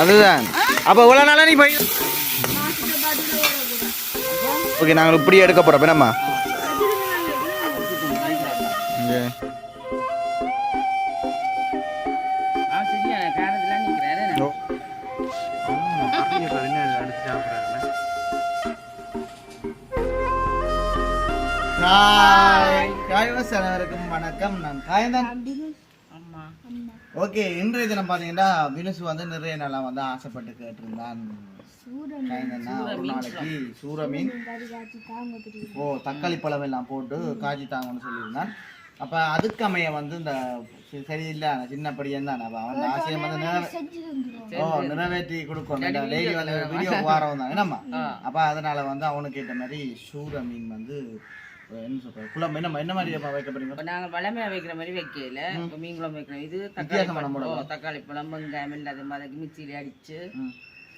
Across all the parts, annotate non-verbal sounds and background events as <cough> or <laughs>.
அதுதான். அப்போ இவ்வளோ நாளாக நீ போய் ஓகே நாங்கள் இப்படி எடுக்க போகிறோம் என்னம்மா. ஹாய் காய்வஸ் அனைவருக்கும் வணக்கம். நான் காயந்தன் ஓகே இன்றைய தினம் பார்த்தீங்கன்னா வினுசு வந்து நிறைய நாளாக வந்து ஆசைப்பட்டு கேட்டிருந்தான். ஒரு நாளைக்கு சூர மீன் ஓ தக்காளி பழம் எல்லாம் போட்டு காய்ச்சி தாங்கன்னு சொல்லியிருந்தான். அப்போ அதுக்கமைய வந்து இந்த சரி- சரியில்லை சின்ன பையன் தான். அப்போ அவன் ஆசையை வந்து நிறைவே ஓ நிறைவேற்றி கொடுக்கணும் டெய்லி வந்து வீடியோ வாரம் தான். என்னம்மா? அப்போ அதனால வந்து அவனுக்கு ஏற்ற மாதிரி சூர மீன் வந்து என்ன சொல்ற குழம்பு என்ன என்ன மாதிரி அப்ப வைக்க போறீங்க இப்போ நாங்கள் வளமையாக வைக்கிற மாதிரி வைக்கல. இப்போ மீன்குழம்பு வைக்கிறோம். இது தக்காளி வித்தியாசமான பழம் தக்காளி பழம் வெங்காயம் இல்லாத மாதிரி மிக்சியில் அடிச்சு.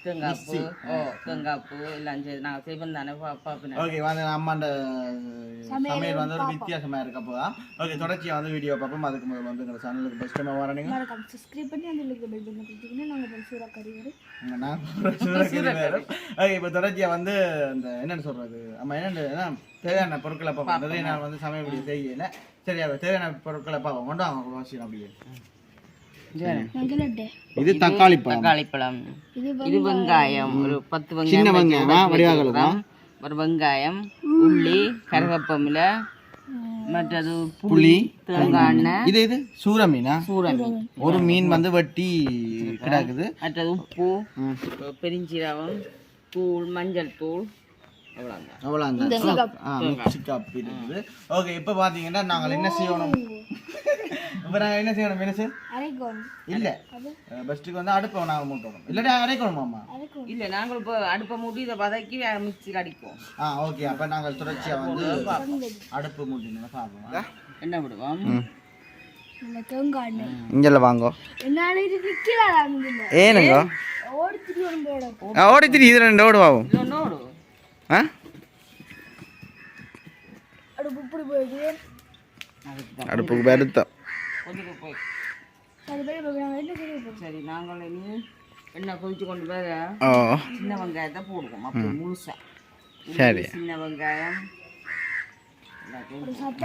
தேங்காய்ப்பு. ஓ தேங்காய்ப்பு எல்லாம் செய்து நாங்கள் செய்வோம் தானே பாப்பினா. ஓகே வந்து அம்மாண்ட சமையல் வந்து ஒரு வித்தியாசமா இருக்க போதா ஓகே தொடர்ச்சியா வந்து வீடியோ பார்ப்போம். அதுக்கு முதல்ல வந்து எங்க சேனலுக்கு பெஸ்ட் டைம் வரணுங்க. மறக்காம சப்ஸ்கிரைப் பண்ணி அந்த லிங்க் பெல் பண்ணி கொடுத்தீங்கன்னா நாங்கள் இப்போ சூறா கறி வரும் நான் சூரக்கறி வேறு. ஓகே இப்போ தொடர்ச்சியா வந்து இந்த என்னன்னு சொல்றது? அம்மா என்னன்னு என்ன, தேவையான பொருட்களை பார்ப்போம். நிறைய நாள் வந்து சமையல் செய்யல. சரி அது தேவையான பொருட்களை பார்ப்போம். கொண்டு அவங்க வாசிக்கலாம் அப்படியே. இது தக்காளி பழம். தக்காளி பழம். இது வெங்காயம். ஒரு பத்து சின்ன வெங்காயம் வெங்காயம், வச்சு வடிவாக வச்சிருக்கிறோம். ஒரு வெங்காயம் உள்ளி கருவேப்பமில மற்றது புளி தேங்காய் எண்ணெய். இது இது சூர மீனா? சூற மீன். ஒரு மீன் வந்து வெட்டி கிடக்குது. மற்றது உப்பு. பெருஞ்சீரகம் தூள் மஞ்சள் தூள். அவ்வளோ அந்த ஆ மிக்சி கப் இருக்குது. ஓகே இப்போ பார்த்தீங்கன்னா நாங்கள் என்ன செய்யணும்? இப்போ நாங்கள் என்ன செய்யணும் அரைக்கோணும் இல்லை. பெஸ்ட்டுக்கு வந்து அடுப்பை நாங்கள் மூட்டணும் இல்லாட்டி அரைக்கணுமாம்மா அரைக்கோணும் இல்லை நாங்கள் இப்போ அடுப்பை மூட்டி இதை வதக்கி மிக்சியில் அடிப்போம் ஆ ஓகே. அப்போ நாங்கள் தொடர்ச்சியாக வந்து அடுப்பு மூட்டினு பார்ப்போம். என்ன விடுவோம்? இங்கெல்லாம் வாங்கோ. என்னால் இது விற்கலாம் இல்லை ஏனுங்க? ஓடி திரி ஒன்று போட ஓடி திரி இது ரெண்டு ஓடு ஆ? அடுப்புக்கு பெருத்தம் போய். போய் சரி நாங்கள் இனி எண்ணெய் கொதிச்சு கொண்டு வர ஓ. சின்ன வெங்காயத்தை போடுவோம். அப்போ முழுசா. சரி. சின்ன வெங்காயம்.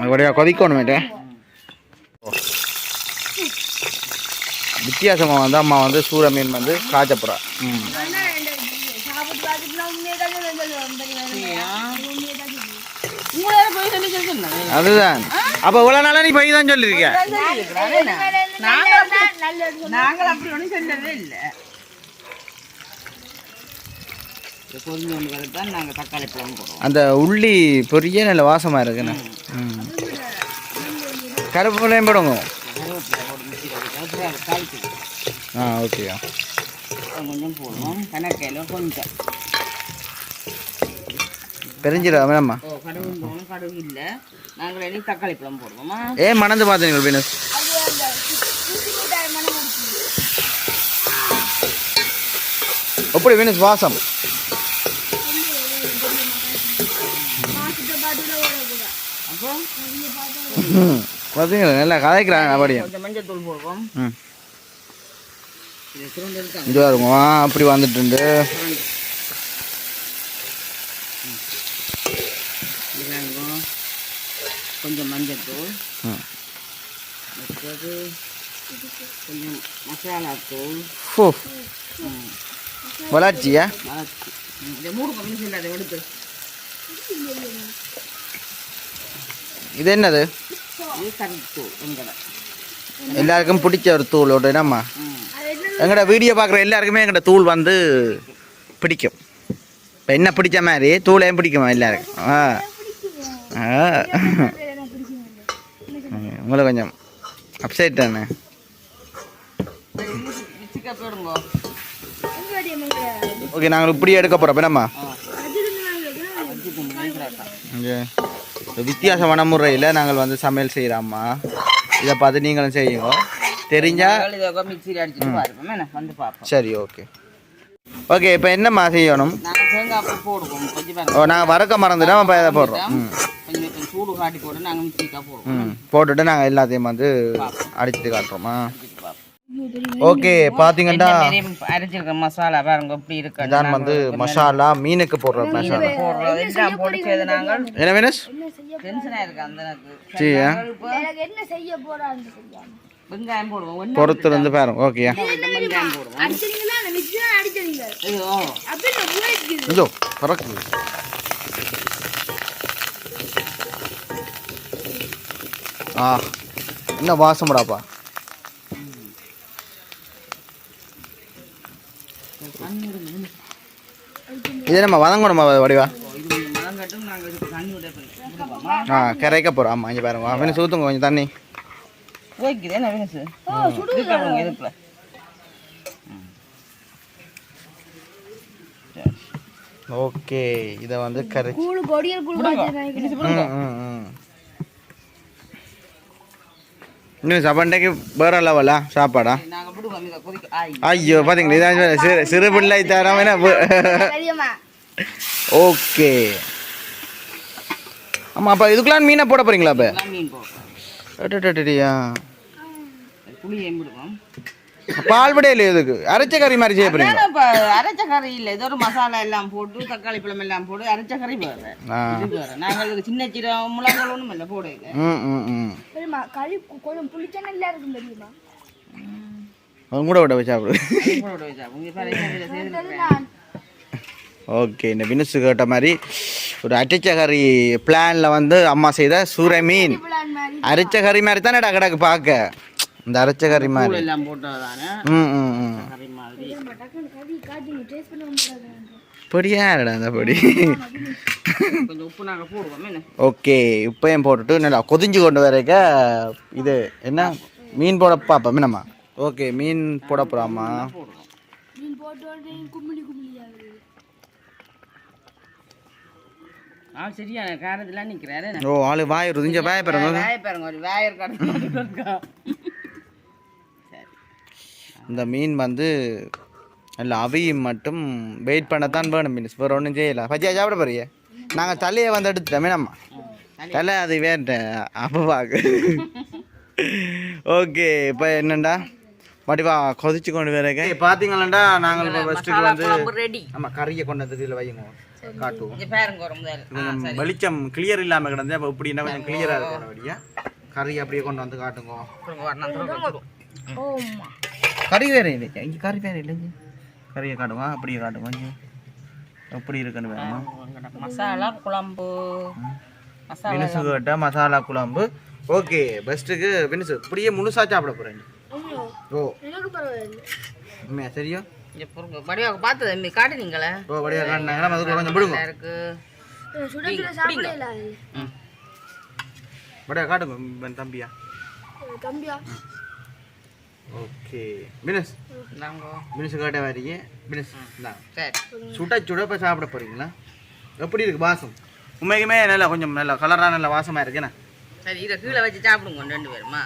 அப்படியே கொதிக்கணுமேட்டே வித்தியாசமாக வந்து அம்மா வந்து சூர மீன் வந்து காய்ச்சப்புறா ம். அதுதான். அப்போ இவ்வளோ நாளாக நீ போய் தான் சொல்லிருக்க நாங்கள் அப்படி ஒன்றும் சொல்லவே இல்லை அந்த உள்ளி பொரிய நல்ல வாசமாக இருக்குண்ணே. கருப்பு கருவேப்பிலையும் போடுங்க. ஆ ஓகேயா. கொஞ்சம் போடுவோம். கணக்கையில் கொஞ்சம். பெருஞ்சிடும் வேணாம்மா ஓ கடுகு போடணும் கடுகு இல்லை. நாங்கள் இனி தக்காளி பழம் போடுவோமா? ஏன் மணந்து பார்த்தீங்க அடிச்சு எப்படி பீனஸ் வாசம்? பார்த்தீங்களா நல்லா கதைக்கிறாங்க அப்படியே. மஞ்சள் தூள் போடுவோம். ம். இது சுருண்டு இருக்காங்க இது வருங்க ஆ அப்படி வந்துட்டு வெங்காயம் கொஞ்சம் மஞ்சள் தூள் ம் அடுத்தது கொஞ்சம் மசாலா தூள். ஃபோ. வளர்ச்சியா? வளர்ச்சி. இந்த மூணு கம்மி இல்லை அதை எடுத்து. இது என்னது? எல்லாருக்கும் பிடிச்ச ஒரு தூள் ஒன்று என்னம்மா எங்கட வீடியோ பார்க்குற எல்லாருக்குமே எங்கட தூள் வந்து பிடிக்கும். இப்போ என்ன பிடிச்ச மாதிரி தூளையும் பிடிக்குமா எல்லாருக்கும்? ஆ. ஆ. உங்களை கொஞ்சம் அப்சைட் தானே? ஓகே நாங்கள் இப்படி எடுக்க போகிறோம் என்னம்மா? வித்தியாசமான முறையில் நாங்கள் வந்து சமையல் செய்கிறோம்மா இதை பார்த்து நீங்களும் செய்யுங்க. தெரிஞ்சா சரி ஓகே ஓகே இப்போ என்னம்மா செய்யணும்? ஓ நாங்கள் வறுக்க மறந்துட்டோம் இப்போ இதை போடுறோம். சூடு காட்டி போட்டு நாங்கள் மிக்சிக்கா போடுவோம். போட்டுட்டு நாங்கள் எல்லாத்தையும் வந்து அடிச்சுட்டு காட்டுறோமா? ஓகே பாத்தீங்கன்னா அரைச்சிருக்க மசாலா பாருங்க எப்படி இருக்கு. இதான் வந்து மசாலா மீனுக்கு போடுற மசாலா. போடுறது என்ன மீனஸ்? டென்ஷனாக இருக்கு அந்த என்ன செய்ய தெரியாம வெங்காயம் போடுவோம். பொறுத்து இருந்து பாருங்க ஓகேயா வெங்காயம் போடுவோம். அடிச்சீங்கன்னா அந்த அடிச்சீங்க ஐயோ. ஆ என்ன வாசம்டாப்பா? இது நம்ம வதங்கணுமா வடிவா? ஆ கரைக்க போகிறோம் ஆமாம் இங்கே பாருங்க. அவனு ஊற்றுங்க கொஞ்சம் தண்ணி. ஓகே இதை வந்து கரை ம் ம் ம். இன்னும் சாப்பாண்டைக்கு வேற லெவலா சாப்பாடா? ஐயோ பாத்தீங்களா? இதான் சிறு சிறு பிள்ளை தரம் தெரியுமா ஓகே. ஆமா அப்ப இதுக்கெல்லாம் மீனை போட போறீங்களா அப்ப? எல்லாம் மீன் போடுவோம். அடடடடியா. புளியையும் விடுவோம் பால் விட இல்லையா இதுக்கு அரைச்ச கறி மாதிரி செய்ய இப்ப அரைச்ச கறி இல்லை. ஏதோ ஒரு மசாலா எல்லாம் போட்டு தக்காளி பழம் எல்லாம் போட்டு அரைச்ச கறி வேறு. நாங்கள் சின்ன சீரம் முழங்கள் ஒன்றும் இல்லை போட இல்லை தெரியுமா? கறி கொஞ்சம் புளிச்ச நல்லா இருக்கும் தெரியுமா? அவங்க கூட விட வச்சு சாப்பிடு. ஓகே இந்த வினுசு கேட்ட மாதிரி ஒரு அரைச்ச கறி பிளான்ல வந்து அம்மா செய்த சூறை மீன் பிளான் மாதிரி. அரைச்ச கறி மாதிரி தானே கிடக்கு பார்க்க இந்த அரைச்ச கறி மாதிரி. எல்லாம் போட்டதானே ம் ம் ம். பொடியாடா அந்த பொடி? ஓகே இப்பயும் போட்டுட்டு நல்லா கொதிஞ்சு கொண்டு வரைக்க இது என்ன? மீன் போட பார்ப்போம் என்னம்மா? ஓகே மீன் போட போகிறாமா ஓ ஆளு வாய் ருதிஞ்ச வாய பாருங்க வேய பாருங்க ஒரு வேயர் கடை இந்த மீன் வந்து நல்ல அவியும் மட்டும் வெயிட் பண்ணத்தான் வேணும் மீன். வேறு ஒன்றும் செய்யல. பஜ்ஜியா சாப்பிட போறியே? நாங்கள் தலையை வந்து எடுத்துட்டோம் மீனம்மா தலை அது வேண்ட அப்போ பார்க்க ஓகே இப்போ என்னண்டா? வடிவா கொதிச்சு கொண்டு வரக்க பார்த்தீங்களாண்டா நாங்கள் இப்போ ஃபஸ்ட்டுக்கு வந்து ஆமாம் கறியை கொண்டு வந்து இதில் வைங்க காட்டுவோம். வெளிச்சம் கிளியர் இல்லாமல் கிடந்து அப்போ இப்படின்னா கொஞ்சம் கிளியராக இருக்கும் வழியா கறி அப்படியே கொண்டு வந்து காட்டுங்க. கறி வேற இல்லை இங்கே கறி வேற இல்லைங்க. கறியை காட்டுவா அப்படியே காட்டுவோம் இங்கே. எப்படி இருக்குன்னு வேணுமா? மசாலா குழம்பு. மசாலா வினுசு கேட்ட மசாலா குழம்பு. ஓகே பெஸ்ட்டுக்கு வினுசு. இப்படியே முழுசா சாப்பிட போகிறேன் ஓ. எனக்கு பரவாயில்ல. உண்மையா? சரியா? வடிவாக பார்த்தது இந்த காட்டுனீங்களே? ஓ வடிவா காட்டினாங்கன்னா அதுக்கு கொஞ்சம் விடுங்க. இருக்கு. சுட சுட சாப்பிடல ம். வடிவா காட்டுங்க தம்பியா? தம்பியா? ஓகே வினுஸ் இந்தாங்க. வினுசு கேட்ட வரீங்க வினுஸ் இந்தாங்க சரி. சுட சுட இப்போ சாப்பிட போறீங்களா? எப்படி இருக்கு வாசம்? உண்மைக்குமே நல்லா கொஞ்சம் நல்லா கலராக நல்ல வாசமாக இருக்குண்ணா சரி இதை கீழே வச்சு சாப்பிடுங்க ரெண்டு பேருமா.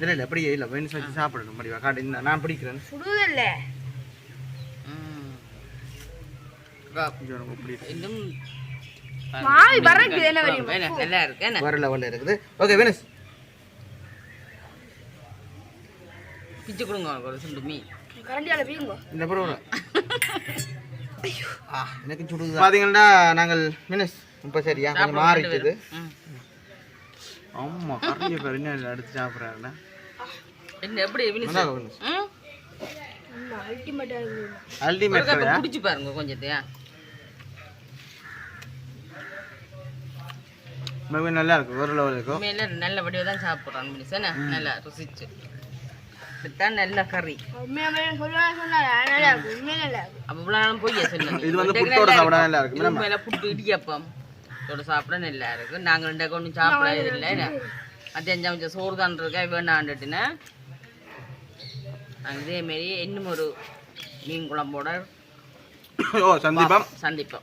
இல்லை இல்லை எப்படி இல்லை வேணும் வச்சு சாப்பிடணும் முடிவா காட்டு இந்த நான் பிடிக்கிறேன். இருக்கு. இன்னும் மாவி பறக்குது என்ன என்ன, நல்லா இருக்கு என்ன? வேற லெவலில் இருக்குது. ஓகே வேணுஸ் பிச்சு கொடுங்க ஒரு சுண்டு மீன் கரண்டியால பீங்கோ இந்த பரவாயில்ல ஆ எனக்கு சுடுது. பார்த்தீங்கன்னா நாங்கள் மினிஸ் இப்போ சரியா? கொஞ்சம் மாறிட்டுது. ம். ஆமாம் கரைஞ்சி பேர் இன்னும் எடுத்து சாப்பிட்றாருண்ணா என்ன எப்படி வினிஷ் நல்லா வினுஸ் ம்? அல்டிமேட்டா இருக்குது அல்டிமேட் ஒரு பிடிச்சி பாருங்க கொஞ்சத்தையா நல்லா இருக்கு ஒரு லெவல் இருக்கும் உண்மையில நல்ல வடிவா தான் சாப்பிட்றான் மினிஸ் என்ன? நல்லா ருசிச்சு. இதுதான் நல்ல கறி. இவ்வளோ நாளும் பொய்ய சொன்னீங்க <laughs> இது வந்து புட்டோட சாப்பிட நல்லா இருக்கு. உண்மையில புட்டு இடியப்பம். இதோட சாப்பிட நல்லா இருக்கு நாங்கள் ரெண்டு ஒன்றும் சாப்பிட இல்லை. மத்தியம் சமைச்ச சோறு தான் இருக்கா? வேண்டாண்டுட்டுனா நாங்கள் இதேமாரி இன்னும் ஒரு மீன் குழம்போட ஓ சந்தீபம் சந்திப்போம்.